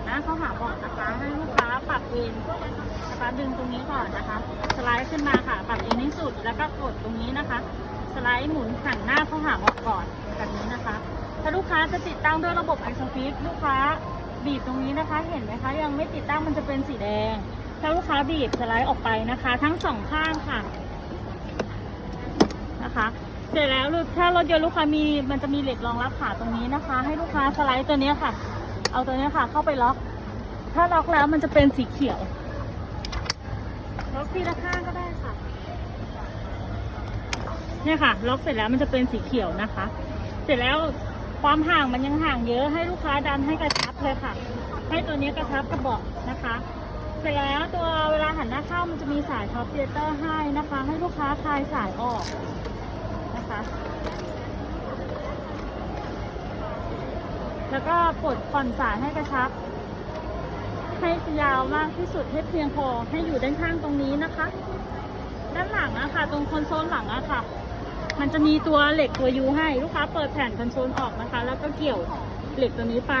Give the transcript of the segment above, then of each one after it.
นหน้าเข้าหาเบาะนะคะ ให้ลูกค้าปรับเอนนะคะดึงตรงนี้ก่อนนะคะ สไลด์ขึ้นมาค่ะ ปรับเอนให้สุด แล้วก็กดตรงนี้นะคะ สไลด์หมุนหันหน้าเข้าหาเบาะก่อนแบบนี้นะคะ ถ้าลูกค้าจะติดตั้งด้วยระบบไอโซฟิกลูกค้าบีบตรงนี้นะคะ เห็นไหมคะ ยังไม่ติดตั้งมันจะเป็นสีแดง ถ้าลูกค้าบีบสไลด์ออกไปนะคะ ทั้งสองข้างค่ะนะคะเสร็จแล้วถ้ารถยนต์ลูกค้ามีมันจะมีเหล็กรองรับขาตรงนี้นะคะ ให้ลูกค้าสไลด์ตัวนี้ค่ะ เอาตัวนี้ค่ะ เข้าไปล็อก ถ้าล็อกแล้วมันจะเป็นสีเขียว ล็อกทีละข้างก็ได้ค่ะ เนี่ยค่ะ ล็อกเสร็จแล้วมันจะเป็นสีเขียวนะคะ เสร็จแล้วความห่างมันยังห่างเยอะให้ลูกค้าดันให้กระชับเลยค่ะ ให้ตัวนี้กระชับกระบอกนะคะ เสร็จแล้วตัวเวลาหันหน้าเข้ามันจะมีสายท็อปเทเตอร์ให้นะคะ ให้ลูกค้าคลายสายออกนะคะ แล้วก็ปลดผ่อนสายให้กระชับ ให้ยาวมากที่สุดให้เพียงพอให้อยู่ด้านข้างตรงนี้นะคะ ด้านหลังอะค่ะ ตรงคอนโซลหลังอะค่ะ มันจะมีตัวเหล็กตัวยูให้ลูกค้าเปิดแผ่นคอนโซลออกนะคะ แล้วก็เกี่ยวเหล็กตัวนี้ไป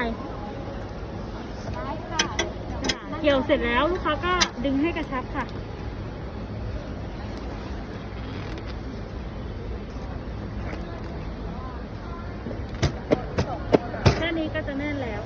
ได้ค่ะเกี่ยวเสร็จแล้วลูกค้าก็ดึงให้กระชับค่ะ แค่นี้ ก็จะแน่นแล้ว